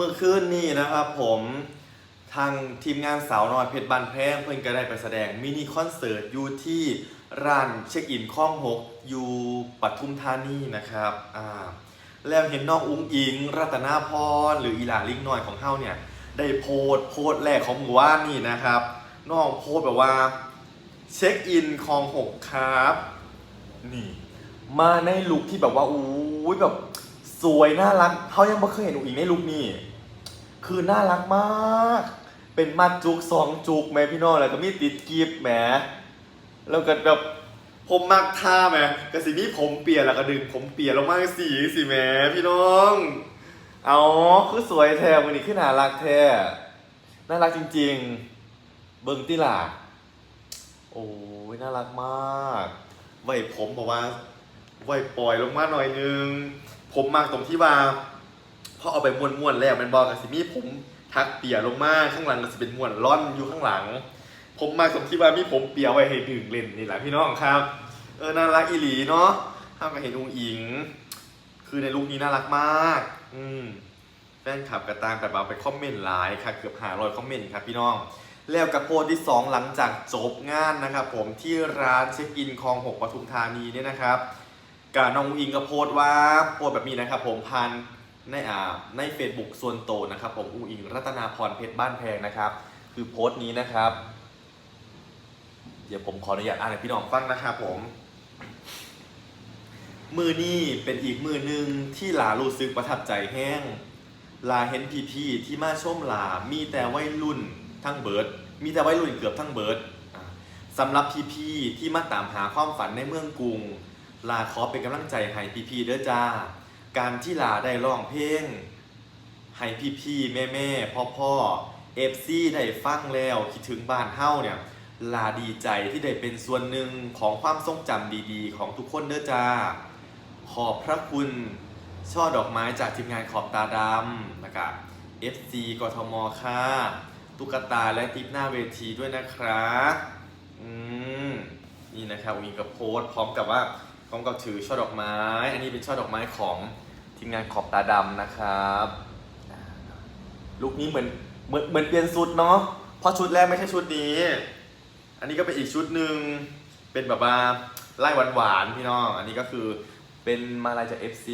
เมื่อคืนนี้นะครับผมทางทีมงานสาวน้อยเพชรบานแพงเพิ่นก็ได้ไปแสดงมินิคอนเสิร์ตอยู่ที่ร้านเช็คอินข้องหกอยู่ปทุมธานีนะครับอ่าแล้วเห็นน้องอุ้งอิง รัตนาพรหรืออีหลาลิงน้อยของเฮาเนี่ย ได้โพสต์โพสต์แรกของหมู่บ้านนี่นะครับน้องโพสต์แบบว่าเช็คอินคลองหกครับนี่มาในลุคที่แบบว่าอู้ยแบบสวยน่ารักเขายังไม่เคยเห็นอุ๋งอิงในลุคนี้ คือน่ารักมาก เป็นมัดจุกสองจุกแหม่พี่น้องแล้วก็มีติดกีบแหมแล้วก็แบบผมมักท่าแหมกระสีนี้ผมเปียนแล้วก็ดึงผมเปียนลงมาสีสิแหมพี่น้อง เอาคือสวยแท้วันนี้คือน่ารักแท้น่ารักจริง ๆ เบิ้งติล่ะโอ้ยน่ารักมากไว้ผมบอกว่าไว้ปล่อยลงมาหน่อยนึง ผมมากตรงที่ว่า พอเอาไปม้วนๆแล้วแมันบอกกับสิมีผมทักเปียลงมาข้างหลังก็จะเป็นม้วนร่อนอยู่ข้างหลัง ผมมากตรงที่ว่ามีผมเปียไว้ให้ดึงเล่นนี่แหละพี่น้องครับ เออน่ารักอีหลีเนาะห้ามก็เห็นองอิง คือในลุคนี้น่ารักมาก อืมแฟนคลับกระตางแต่บาไปคอมเมนต์หลายค่ะ เกือบหาร้อยคอมเมนต์ครับพี่น้อง แล้วกับโพสต์ที่ 2 หลังจากจบงานนะครับผมที่ร้านเช็คอินคลองหกปทุมธานีเนี่ยนะครับกับน้องอิงก็โพสต์ว่าโพสต์แบบนี้นะครับผมพัน ในอ่าใน Facebook ส่วนโตวนะครับผมอูอิงรัตนาพรเพชรบ้านแพงนะครับ คือโพสต์นี้นะครับ เดี๋ยวผมขออนุญาตอ่านให้พี่น้องฟังนะครับผมมือนี้เป็นอีกมือหนึ่งที่หลารู้สึกประทับใจแห้ง ลาเห็นพี่ๆที่มาชมลามีแต่วัยรุ่นทั้งเบิร์ด มีแต่วัยรุ่นเกือบทั้งเบิร์ดอ่าสำหรับพี่ๆที่มาตามหาความฝันในเมืองกรุง ลาขอเป็นกำลังใจให้พี่ๆเด้อจ้า การที่ลาได้ร้องเพลงให้พี่ๆแม่ๆพ่อๆเอฟซีได้ฟังแล้วคิดถึงบ้านเฮาเนี่ยลาดีใจที่ได้เป็นส่วนหนึ่งของความทรงจำดีๆ ของทุกคนเด้อจ้า ขอบพระคุณช่อดอกไม้จากทีมงานขอบตาดำนะครับ FC กทมค่ะตุ๊กตาและติ๊บหน้าเวทีด้วยนะครับอืมนี่นะครับมีกับโพสพร้อมกับว่าพร้อมกับถือช่อดอกไม้ อันนี้เป็นช่อดอกไม้ของ ทีมงานขอบตาดำนะครับลุคนี้เหมือนเหมือนเหมือนเปลี่ยนชุดเนาะเพราะชุดแรกไม่ใช่ชุดนี้ อันนี้ก็เป็นอีกชุดหนึ่งเป็นแบบว่าไล่หวานๆพี่น้องอันนี้ก็คือเป็นมาลายจาก FC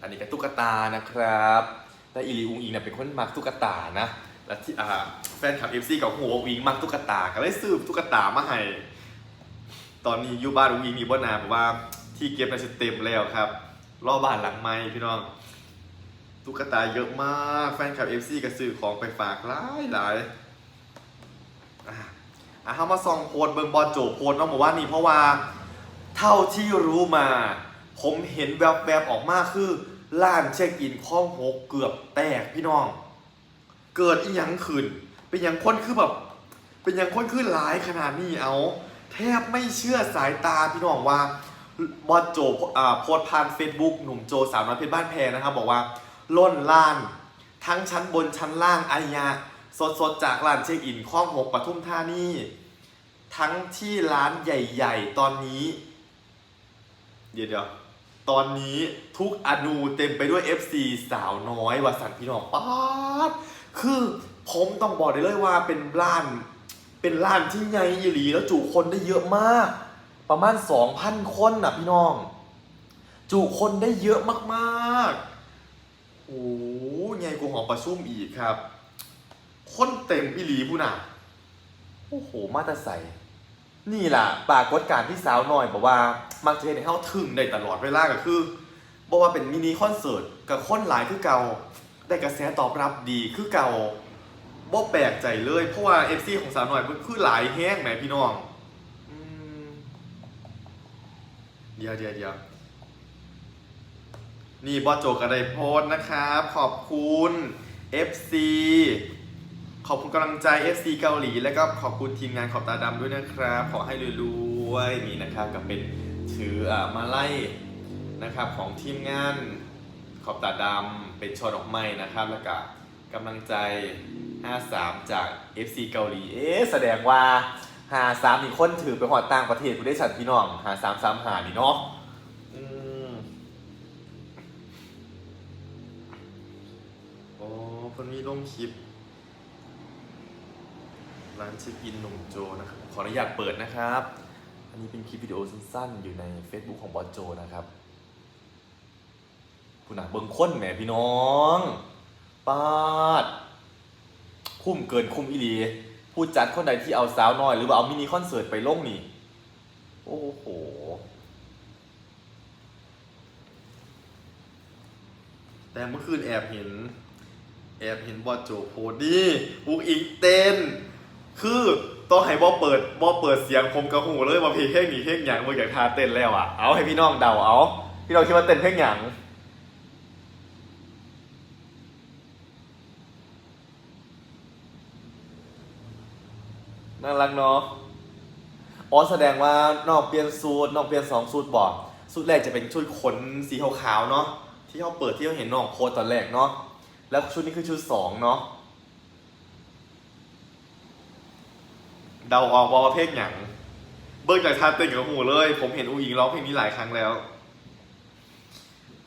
อันนี้ก็ตุ๊กตานะครับแต่อีลีอุงอิงเนี่ยเป็นคนมักตุ๊กตานะแล้วที่อ่าแฟนคลับ FC กับหัวอุงอิงมักตุ๊กตาก็เลยซื้อตุ๊กตามาให้ตอนนี้อยู่บ้านอุงอิงมีบ่นาบอกว่า ที่เก็บน่าจะเต็มแล้วครับ รอบ้านหลังใหม่พี่น้อง ตุ๊กตาเยอะมากแฟนคลับ FC ก็ซื้อของไปฝากหลายหลายอะอะเขามาซองโพสต์เบิงบอลโจโพสต์น้องบอกว่านี่เพราะว่าเท่าที่รู้มา ผมเห็นแวบๆออกมาคือล้านเช็คอินข้องหกเกือบแตกพี่น้อง เกิดอีหยังขึ้น เป็นหยังค้นคือแบบ เป็นหยังค้นคือหลายขนาดนี้เอา แทบไม่เชื่อสายตาพี่น้องว่า บอสโจอ่าโพสต์ผ่าน Facebook หนุ่มโจสาวน้อยเพชรบ้านแพงนะครับบอกว่าล้นล้าน ทั้งชั้นบนชั้นล่างอายะสดๆจากร้านเช็คอินข้องหกปทุมธานีทั้งที่ร้านใหญ่ ๆ ตอนนี้ เดี๋ยวเดี๋ยวตอนนี้ทุกอนูเต็มไปด้วย FC สาวน้อยวาสันพี่น้องป๊าดคือผมต้องบอกได้เลยว่าเป็นร้าน เป็นร้านที่ใหญ่อีหลีแล้วจุคนได้เยอะมาก ประมาณ 2,000 คนน่ะพี่น้อง จุคนได้เยอะมากๆ โอ้ใหญ่กว่าหอประชุมอีกครับ คนเต็มอีหลีผู้น่ะ โอ้โห มาตาใส นี่ล่ะปรากฏการณ์ที่สาวน้อยบอกว่า มักจะเห็นให้เขาถึงได้ตลอดเวลาก็คือบอกว่าเป็นมินิคอนเสิร์ตกับคนหลายคือเก่าได้กระแสตอบรับดีคือเก่าบ่แปลกใจเลย เพราะว่า FC ของสาวน้อยมันคือหลายแห้งแหมพี่น้องอืม เดี๋ยวเดี๋ยวเดี๋ยวนี่บอสโจกระไดโพสต์นะครับ ขอบคุณ FC ขอบคุณกำลังใจ FC เกาหลี และก็ขอบคุณทีมงานขอบตาดำด้วยนะครับ ขอให้รวยๆนี่นะครับกับเป็นถืออมาไล่นะครับของทีมงานขอบตาดำเป็นช่อดอกไม้นะครับ แล้วก็กำลังใจ 53 จาก FC เกาหลี เอ๊ะแสดงว่า 53มีคนถือไปหอดต่างประเทศกูได้สัตว์พี่น้อง53 3หานี่เนาะอืมอ๋อเพิ่นมีลงคลิป ร้านเช็คอินหนุ่มโจนะครับ ขออนุญาตเปิดนะครับ อันนี้เป็นคลิปวิดีโอสั้นๆ อยู่ใน Facebook ของบอสโจนะครับคุณน่ะเบิ่งค้นแหมพี่น้องปาด คุ้มเกินคุ้มอีหลี ผู้จัดคนใดที่เอาสาวน้อย หรือว่าเอามินิคอนเสิร์ตไปลงนี่ โอ้โห แต่เมื่อคืนแอบเห็น แอบเห็นบอโจโพสต์นี่อุกอีกเต้น คือต้องให้บอเปิดบอเปิดเสียงผมกระหูเลยว่าเพลงเพลงนี้เพลงหยังมึงอยากทาเต้นแล้วอะ เอาให้พี่น้องเดาเอา พี่น้องคิดว่าเต้นเพลงหยัง น่ารักเนาะอ๋อแสดงว่านอกเปลี่ยนสูตรนอกเปลี่ยนสองสูตรบอกสูตรแรกจะเป็นชุดขนสีขาวๆเนาะที่เขาเปิดที่เขาเห็นน้องโพสตอนแรกเนาะแล้วชุดนี้คือชุดสองเนาะเดาออกว่าเพลงหยังเบิร์จากทาเต้นกับหูเลย ผมเห็นอูอิงร้องเพลงนี้หลายครั้งแล้ว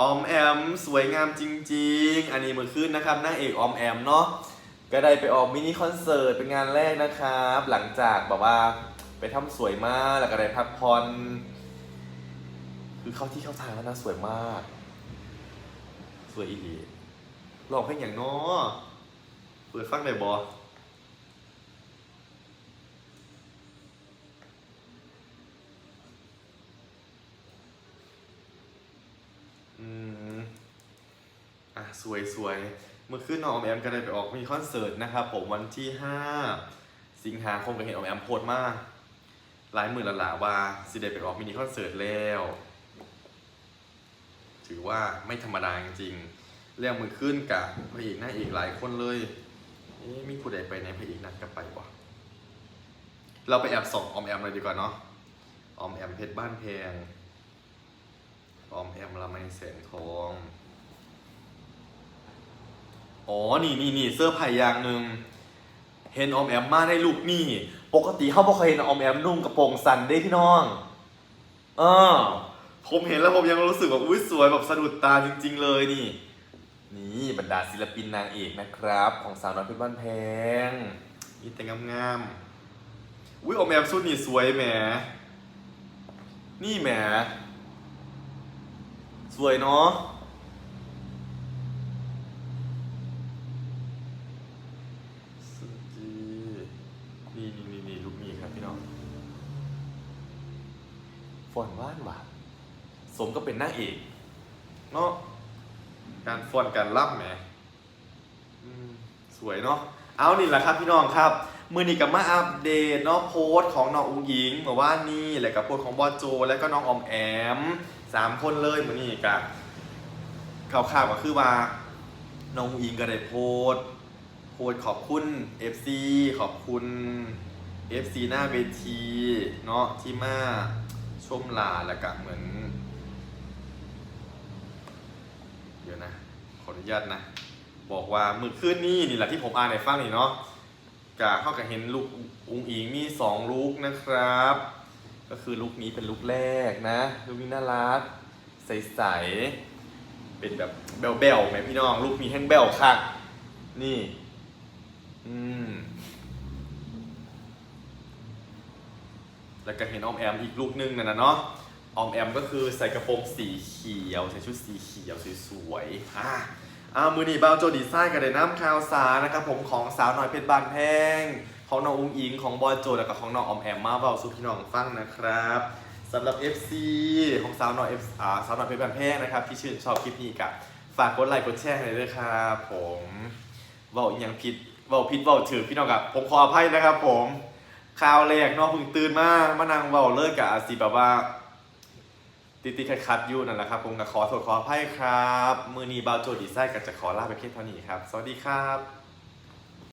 ออมแอม สวยงามจริง ๆ อันนี้มือขึ้นนะครับนางเอกออมแอมเนาะ ก็ได้ไปออกมินิคอนเสิร์ตเป็นงานแรกนะครับ หลังจากแบบว่าไปทำสวยมากแล้วก็ได้พักผ่อนคือเข้าที่เข้าทางแล้วนะสวยมาก สวยอีหลีลองเพลงอย่างน้อเปิดฟังได้บออืมอะสวยสวย เมื่อคืนน้องออมแอมก็ได้ไปออกมีคอนเสิร์ตนะครับผมวันที่ 5 สิงหาคมก็เห็นออมแอมโพสต์มากหลายหมื่นละหลาว่าสิเดไปออกมินิคอนเสิร์ตแล้ว ถือว่าไม่ธรรมดาจริงๆเรื่องมือขึ้นกับพระเอกหน้าเอกหลายคนเลยเอ๊มีผู้ใดไปในพระเอกนัดกันไปวะเราไปแอบส่องออมแอมเลยดีกว่าเนาะออมแอมเพชรบ้านแพงออมแอมละไมแสงทอง อ๋อ นี่นี่นี่เสื้อไผ่ยางหนึ่งเห็นออมแอมมาในลูกนี่ ปกติเขาบอกเคยเห็นออมแอมนุ่งกระโปรงสั้นได้พี่น้องเออผมเห็นแล้วผมยังรู้สึกแบบอุ้ยสวยแบบสะดุดตาจริง ๆ เลยนี่ นี่บรรดาศิลปินนางเอกนะครับ ของสาวน้อยเพชรบ้านแพงนี่แต่งามๆอุ้ยออมแอมสุดนี่สวยแหมนี่แหมสวยเนาะ สุดจีนี่นี่นี่นี่ลูกนี้ครับพี่น้อง ฟอนว่านหวานสมก็เป็นนางเอกเนาะการฟอนการรับแหมสวยเนาะเอานี่แหละครับพี่น้องครับ มือนี้กับมาอัปเดตเนาะโพสต์ของน้องอุ้งยิงเมื่อว่านี่แหล้วก็โพสต์ของบอโจ แล้วก็น้องอมแอมสามคนเลยมือนี้กับข่าวๆก็คือว่าน้องอุ้งยิงก็ได้โพสต์โพสต์ขอบคุณ FC ขอบคุณ FC หน้าเวทีเนาะที่มา ชมลาแล้วก็เหมือน เดี๋ยวนะ ขออนุญาตนะ บอกว่ามือคืนนี้นี่แหละที่ผมอ่านในฟังนี่เนาะกะเข้ากับเห็นลูกอุงอิงมีสองลูกนะครับ ก็คือลูกนี้เป็นลูกแรกนะลูกนี้น่ารักใสๆเป็นแบบเบลๆไหมพี่น้อง ลูกนี้แห้งเบลคักนี่ อืม แล้วก็เห็นออมแอมอีกลูกนึงนั่นนะเนาะออมแอมก็คือใส่กระโปรงสีเขียว ใส่ชุดสีเขียวสวยๆอะอามือนีบาวโจดีไซน์กับเดน้ำคาวสารนะครับผมของสาวหน่อยเพชรบานแพงของน้องอุ้งอิงของบอยโจแล้วก็ของน้องออมแอมมาเบาสุพี่น้องฟังนะครับสำหรับ FC ของสาวหน่อย F อ่าสาวหน่อยเพชรบานแพงนะครับที่ชื่นชอบคลิปนี้กับฝากกดไลค์กดแชร์ให้ด้วยครับผมเว่าอหยังผิดเว่าผิดเว่าถือพี่น้องกับผมขออภัยนะครับผม ข่าวแรกเน้องพึ่งตื่นมามานั่งเว้าเลิกกับอาซีแบบว่า ติดติดคัดคัดๆอยู่นั่นแหละครับ ผมก็ขอโทษขออภัยครับ มือนีบาวโจดีไซน์ก็จะขอลาไปเพียงเท่านี้ครับ สวัสดีครับ